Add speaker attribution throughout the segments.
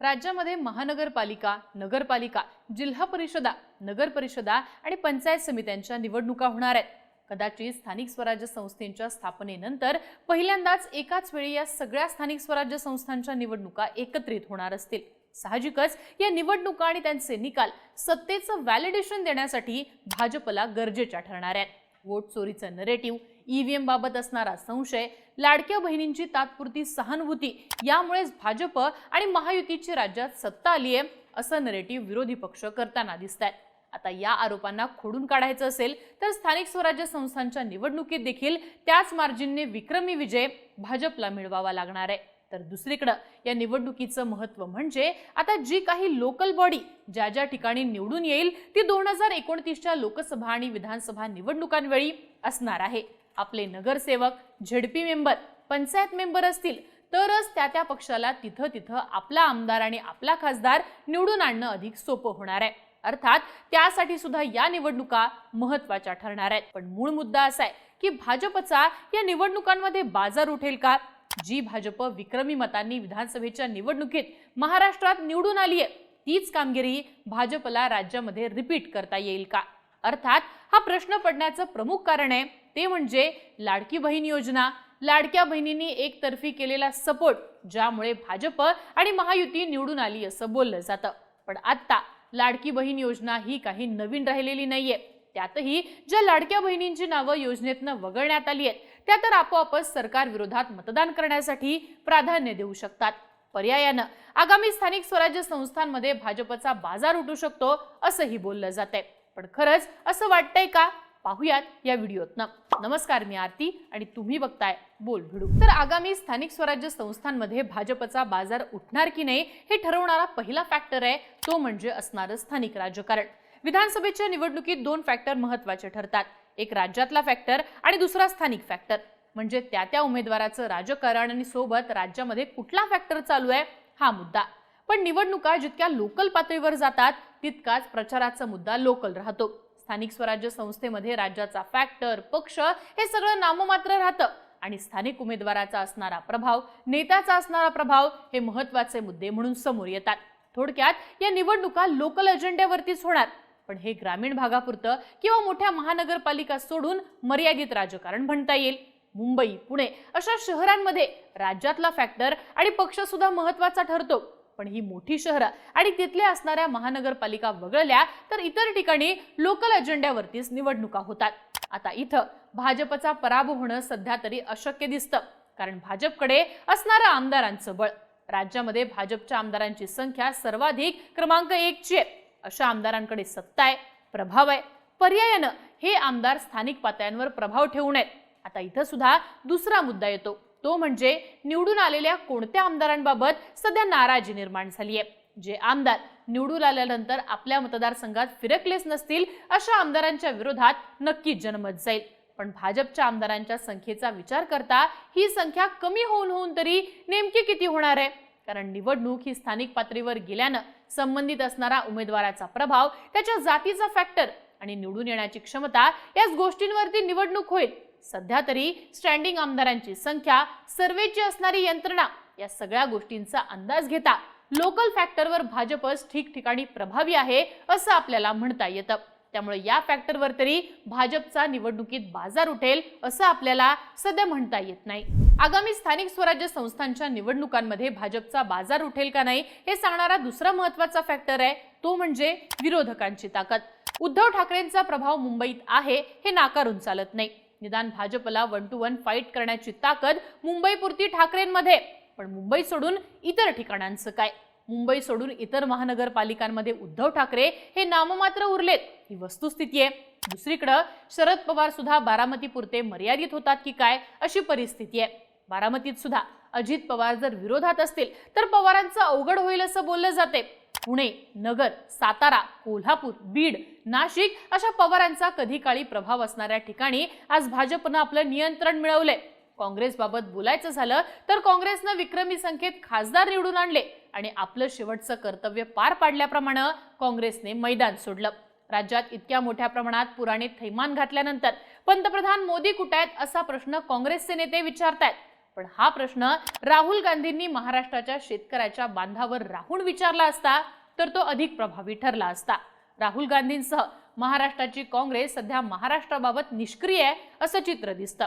Speaker 1: राज्यामध्ये महानगरपालिका नगरपालिका जिल्हा परिषदा नगर परिषदा आणि पंचायत समित्यांच्या निवडणुका होणार आहेत. कदाचित स्थानिक स्वराज्य संस्थेच्या स्थापनेनंतर पहिल्यांदाच एकाच वेळी या सगळ्या स्थानिक स्वराज्य संस्थांच्या निवडणुका एकत्रित होणार असतील. साहजिकच या निवडणुका आणि त्यांचे निकाल सत्तेचं व्हॅलिडेशन देण्यासाठी भाजपला गरजेच्या ठरणार आहेत. वोट चोरीचं नरेटिव्ह ईव्हीएम बाबत असणारा संशय लाडक्या बहिणींची तात्पुरती सहानुभूती यामुळेच भाजप आणि महायुतीची राज्यात सत्ता आली आहे असं नरेटिव्ह विरोधी पक्ष करताना दिसत आहेत आता या आरोपांना खोडून काढायचं असेल तर स्थानिक स्वराज्य संस्थांच्या निवडणुकीत देखील त्याच मार्जिनने विक्रमी विजय भाजपला मिळवावा लागणार आहे. तर दुसरीकडं या निवडणुकीचं महत्त्व म्हणजे आता जी काही लोकल बॉडी ज्या ज्या ठिकाणी निवडून येईल ती दोन हजार एकोणतीसच्या लोकसभा आणि विधानसभा निवडणुकांवेळी असणार आहे. आपले नगरसेवक झेडपी मेंबर पंचायत मेंबर असतील तरच त्या त्या पक्षाला तिथं तिथं आपला आमदार आणि आपला खासदार निवडून आणणं अधिक सोपं होणार आहे. अर्थात त्यासाठी सुद्धा या निवडणुका महत्त्वाच्या ठरणार आहेत. पण मूळ मुद्दा असा आहे की भाजपचा या निवडणुकांमध्ये बाजार उठेल का? जी भाजप विक्रमी मतांनी विधानसभेच्या निवडणुकीत महाराष्ट्रात निवडून आली आहे तीच कामगिरी भाजपला राज्यामध्ये रिपीट करता येईल का? अर्थात हा प्रश्न पडण्याचं प्रमुख कारण आहे ते म्हणजे लाडकी बहीण योजना. लाडक्या बहिणींनी एकतर्फी केलेला सपोर्ट ज्यामुळे भाजप आणि महायुती निवडून आली असं बोललं जातं. पण आत्ता लाडकी बहीण योजना ही काही नवीन राहिलेली नाहीये. त्यातही ज्या लाडक्या बहिणींची नावं योजनेतनं वगळण्यात आली आहेत त्या तर आपोआपच सरकार विरोधात मतदान करण्यासाठी प्राधान्य देऊ शकतात. पर्यायानं आगामी स्थानिक स्वराज्य संस्थांमध्ये भाजपचा बाजार उठू शकतो असंही बोललं जात पण खरंच असं वाटतंय का? पाहूयात या व्हिडिओतनं. नमस्कार मी आरती आणि तुम्ही बघताय बोल भिडू. तर आगामी स्थानिक स्वराज्य संस्थांमध्ये भाजपचा बाजार उठणार की नाही हे ठरवणारा पहिला फॅक्टर आहे तो म्हणजे असणारं स्थानिक राजकारण. विधानसभेच्या निवडणुकीत दोन फॅक्टर महत्त्वाचे ठरतात. एक राज्यातला फॅक्टर आणि दुसरा स्थानिक फॅक्टर म्हणजे त्या त्या उमेदवाराचं राजकारण आणि सोबत राज्यामध्ये कुठला फॅक्टर चालू आहे हा मुद्दा. पण निवडणुका जितक्या लोकल पातळीवर जातात तितकाच प्रचाराचा मुद्दा लोकल राहतो. स्थानिक स्वराज्य संस्थेमध्ये राज्याचा फॅक्टर पक्ष हे सगळं नाममात्र राहतं. आणि स्थानिक उमेदवाराचा असणारा प्रभाव नेत्याचा असणारा प्रभाव हे महत्त्वाचे मुद्दे म्हणून समोर येतात. थोडक्यात या निवडणुका लोकल अजेंड्यावरतीच होणार. पण हे ग्रामीण भागापुरतं किंवा मोठ्या महानगरपालिका सोडून मर्यादित राजकारण म्हणता येईल. मुंबई पुणे अशा शहरांमध्ये राज्यातला फॅक्टर आणि पक्ष सुद्धा महत्त्वाचा ठरतो. पण ही मोठी शहरं आणि तिथल्या असणाऱ्या महानगरपालिका वगळल्या तर इतर ठिकाणी लोकल अजेंड्यावरतीच निवडणुका होतात. आता इथं भाजपचा पराभव होणं सध्या तरी अशक्य दिसतं. कारण भाजपकडे असणारं आमदारांचं बळ. राज्यामध्ये भाजपच्या आमदारांची संख्या सर्वाधिक क्रमांक एकची आहे. अशा आमदारांकडे सत्ता आहे प्रभाव आहे. पर्यायानं हे आमदार स्थानिक पातळ्यांवर प्रभाव ठेवू नयेत. आता इथं सुद्धा दुसरा मुद्दा येतो. तो म्हणजे निवडून आलेल्या कोणत्या आमदारांबाबत सध्या नाराजी निर्माण झाली आहे जे आमदार निवडून आल्यानंतर आपल्या मतदारसंघात फिरकलेच नसतील अशा आमदारांच्या विरोधात नक्कीच जनमत जाईल. पण भाजपच्या आमदारांच्या संख्येचा विचार करता ही संख्या कमी होऊन होऊन तरी नेमकी किती होणार आहे? कारण निवडणूक ही स्थानिक पातळीवर गेल्यानं संबंधित असणारा उमेदवाराचा प्रभाव त्याच्या जातीचा फॅक्टर आणि निवडून येण्याची क्षमता याच गोष्टींवरती निवडणूक होईल. सध्या तरी स्टँडिंग आमदारांची संख्या सर्वेची असणारी यंत्रणा या सगळ्या गोष्टींचा अंदाज घेता लोकल फॅक्टरवर भाजपच ठिकठिकाणी प्रभावी आहे असं आपल्याला म्हणता येतं. त्यामुळे या फॅक्टरवर तरी भाजपचा निवडणुकीत बाजार उठेल असं आपल्याला सध्या म्हणता येत नाही. आगामी स्थानिक स्वराज्य संस्थांच्या निवडणुकांमध्ये भाजपचा बाजार उठेल का नाही हे सांगणारा दुसरा महत्त्वाचा फॅक्टर आहे तो म्हणजे विरोधकांची ताकद. उद्धव ठाकरेंचा प्रभाव मुंबईत आहे हे नाकारून चालत नाही. निदान भाजपला वन टू वन फाईट करण्याची ताकद मुंबईपुरती ठाकरेंमध्ये. पण मुंबई सोडून इतर ठिकाणांचं काय? मुंबई सोडून इतर महानगरपालिकांमध्ये उद्धव ठाकरे हे नाममात्र उरलेत. ही वस्तुस्थिती आहे. दुसरीकडं शरद पवार सुद्धा बारामतीपुरते मर्यादित होतात की काय अशी परिस्थिती आहे. बारामतीत सुद्धा अजित पवार जर विरोधात असतील तर पवारांचं अवघड होईल असं बोललं जाते. पुणे नगर सातारा कोल्हापूर बीड नाशिक अशा पवारांचा कधी काळी प्रभाव असणाऱ्या ठिकाणी आज भाजपनं आपलं नियंत्रण मिळवलंय काँग्रेसबाबत बोलायचं झालं तर काँग्रेसनं विक्रमी संख्येत खासदार निवडून आणले आणि आपलं शेवटचं कर्तव्य पार पाडल्याप्रमाणे काँग्रेसने मैदान सोडलं. राज्यात इतक्या मोठ्या प्रमाणात पुराणे थैमान घातल्यानंतर पंतप्रधान मोदी कुठे आहेत असा प्रश्न काँग्रेसचे नेते विचारतायत. पण हा प्रश्न राहुल गांधींनी महाराष्ट्राच्या शेतकऱ्याच्या बांधावर राहून विचारला असता तर तो अधिक प्रभावी ठरला असता. राहुल गांधींसह महाराष्ट्राची काँग्रेस सध्या महाराष्ट्राबाबत निष्क्रिय आहे असं चित्र दिसतं.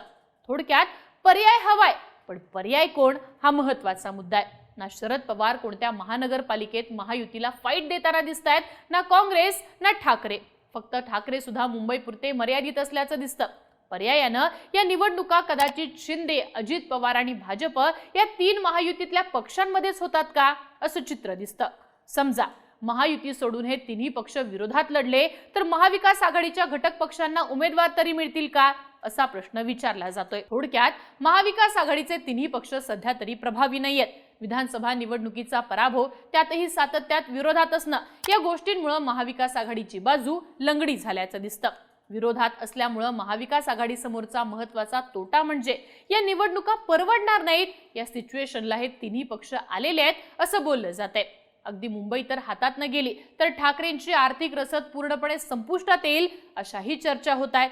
Speaker 1: थोडक्यात पर्याय हवाय पण पर्याय कोण हा महत्त्वाचा मुद्दा आहे. ना शरद पवार कोणत्या महानगरपालिकेत महायुतीला फाईट देताना दिसत आहेत ना काँग्रेस ना ठाकरे. फक्त ठाकरे सुद्धा मुंबईपुरते मर्यादित असल्याचं दिसतं. पर्यायानं या निवडणुका कदाचित शिंदे अजित पवार आणि भाजप या तीन महायुतीतल्या पक्षांमध्येच होतात का? असं चित्र दिसतं. समजा महायुती सोडून हे तिन्ही पक्ष विरोधात लढले तर महाविकास आघाडीच्या घटक पक्षांना उमेदवार तरी मिळतील का? असा प्रश्न विचारला जातोय. थोडक्यात महाविकास आघाडीचे तिन्ही पक्ष सध्या तरी प्रभावी नाहीयेत. विधानसभा निवडणुकीचा पराभव त्यातही सातत्यात विरोधात असणं या गोष्टींमुळे महाविकास आघाडीची बाजू लंगडी झाल्याचं दिसतं. विरोधात असल्यामुळं महाविकास आघाडीसमोरचा महत्त्वाचा तोटा म्हणजे या निवडणुका परवडणार नाहीत या सिच्युएशनला हे तिन्ही पक्ष आलेले आहेत असं बोललं जात आहे अगदी मुंबई तर हातात न गेली तर ठाकरेंची आर्थिक रसद पूर्णपणे संपुष्टात येईल अशाही चर्चा होत आहेत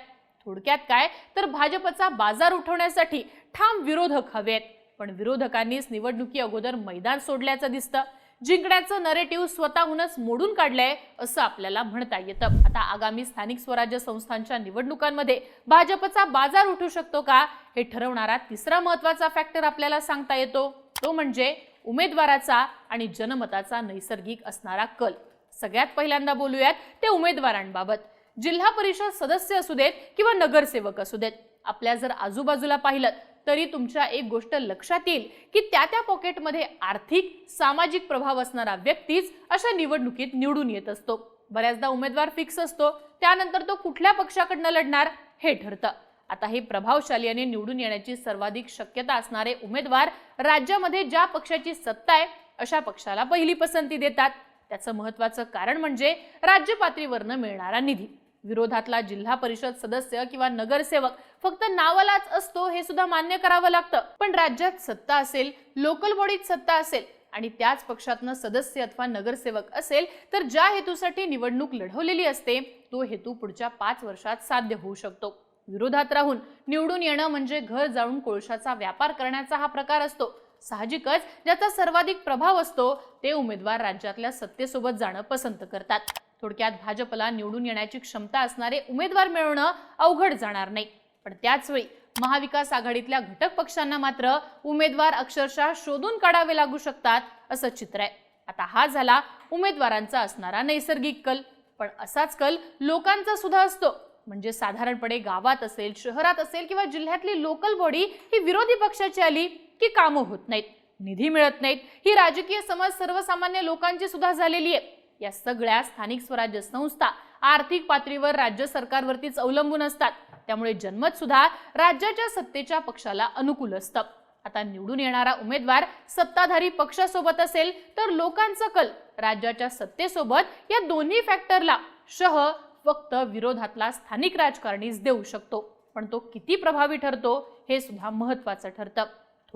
Speaker 1: थोडक्यात काय? तर भाजपचा बाजार उठवण्यासाठी ठाम विरोधक हवेत पण विरोधकांनीच निवडणुकी अगोदर मैदान सोडल्याचं दिसतं. जिंकण्याचं नरेटिव्ह स्वतःहूनच मोडून काढलंय असं आपल्याला म्हणता येतं. आता आगामी स्थानिक स्वराज्य संस्थांच्या निवडणुकांमध्ये भाजपचा बाजार उठू शकतो का? हे ठरवणारा तिसरा महत्त्वाचा फॅक्टर आपल्याला सांगता येतो. तो म्हणजे उमेदवाराचा आणि जनमताचा नैसर्गिक असणारा कल. सगळ्यात पहिल्यांदा बोलूयात ते उमेदवारांबाबत. जिल्हा परिषद सदस्य असू देत किंवा नगरसेवक असू देत. आपल्या जर आजूबाजूला पाहिलं तरी तुमच्या एक गोष्ट लक्षात येईल की त्या त्या पॉकेटमध्ये आर्थिक सामाजिक प्रभाव असणारा व्यक्तीच अशा निवडणुकीत निवडून येत असतो. बऱ्याचदा उमेदवार फिक्स असतो त्यानंतर तो कुठल्या पक्षाकडनं लढणार हे ठरतं. आता हे प्रभावशाली आणि निवडून येण्याची सर्वाधिक शक्यता असणारे उमेदवार राज्यामध्ये ज्या पक्षाची सत्ता आहे अशा पक्षाला पहिली पसंती देतात. त्याचं महत्वाचं कारण म्हणजे राज्य पातळीवरनं मिळणारा निधी. विरोधातला जिल्हा परिषद सदस्य किंवा नगरसेवक फक्त नावालाच असतो हे सुद्धा मान्य करावं लागतं. पण राज्यात सत्ता असेल लोकल बॉडीत सत्ता असेल आणि त्याच पक्षातनं सदस्य अथवा नगरसेवक असेल तर ज्या हेतूसाठी निवडणूक लढवलेली असते तो हेतू पुढच्या पाच वर्षात साध्य होऊ शकतो. विरोधात राहून निवडून येणं म्हणजे घर जाळून कोळशाचा व्यापार करण्याचा हा प्रकार असतो. साहजिकच ज्याचा सर्वाधिक प्रभाव असतो ते उमेदवार राज्यातल्या सत्तेसोबत जाणं पसंत करतात. थोडक्यात भाजपला निवडून येण्याची क्षमता असणारे उमेदवार मिळवणं अवघड जाणार नाही. पण त्याचवेळी महाविकास आघाडीतल्या घटक पक्षांना मात्र उमेदवार अक्षरशः शोधून काढावे लागू शकतात असं चित्र आहे. आता हा झाला उमेदवारांचा असणारा नैसर्गिक कल. पण असाच कल लोकांचा सुद्धा असतो. म्हणजे साधारणपणे गावात असेल शहरात असेल किंवा जिल्ह्यातली लोकल बॉडी ही विरोधी पक्षाची आली की कामं होत नाहीत. निधी मिळत नाहीत. ही राजकीय समज सर्वसामान्य लोकांची सुद्धा झालेली आहे. या सगळ्या स्थानिक स्वराज्य संस्था आर्थिक पातळीवर राज्य सरकारवरतीच अवलंबून असतात. त्यामुळे जनमत सुद्धा राज्याच्या सत्तेच्या पक्षाला अनुकूल असतं. आता निवडून येणारा उमेदवार सत्ताधारी पक्षासोबत असेल तर लोकांचा कल राज्याच्या सत्तेसोबत या दोन्ही फॅक्टरला शह फक्त विरोधातला स्थानिक राजकारणीच देऊ शकतो. पण तो किती प्रभावी ठरतो हे सुद्धा महत्वाचं ठरतं.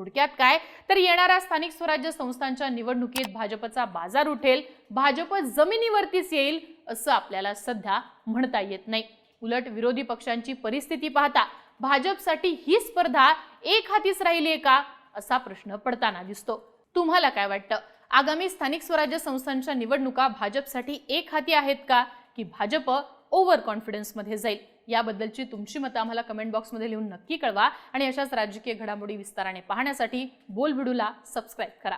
Speaker 1: थोडक्यात काय? तर येणाऱ्या स्थानिक स्वराज्य संस्थांच्या निवडणुकीत भाजपचा बाजार उठेल भाजप जमिनीवरतीच येईल असं आपल्याला सध्या म्हणता येत नाही. उलट विरोधी पक्षांची परिस्थिती पाहता भाजपसाठी ही स्पर्धा एक हातीच राहिली आहे का असा प्रश्न पडताना दिसतो. तुम्हाला काय वाटतं? आगामी स्थानिक स्वराज्य संस्थांच्या निवडणुका भाजपसाठी एक हाती आहेत का की भाजप ओव्हर कॉन्फिडन्समध्ये जाईल? याबद्दलची तुमची मतं आम्हाला कमेंट बॉक्समध्ये लिहून नक्की कळवा. आणि अशाच राजकीय घडामोडी विस्ताराने पाहण्यासाठी बोलबिडूला सबस्क्राईब करा.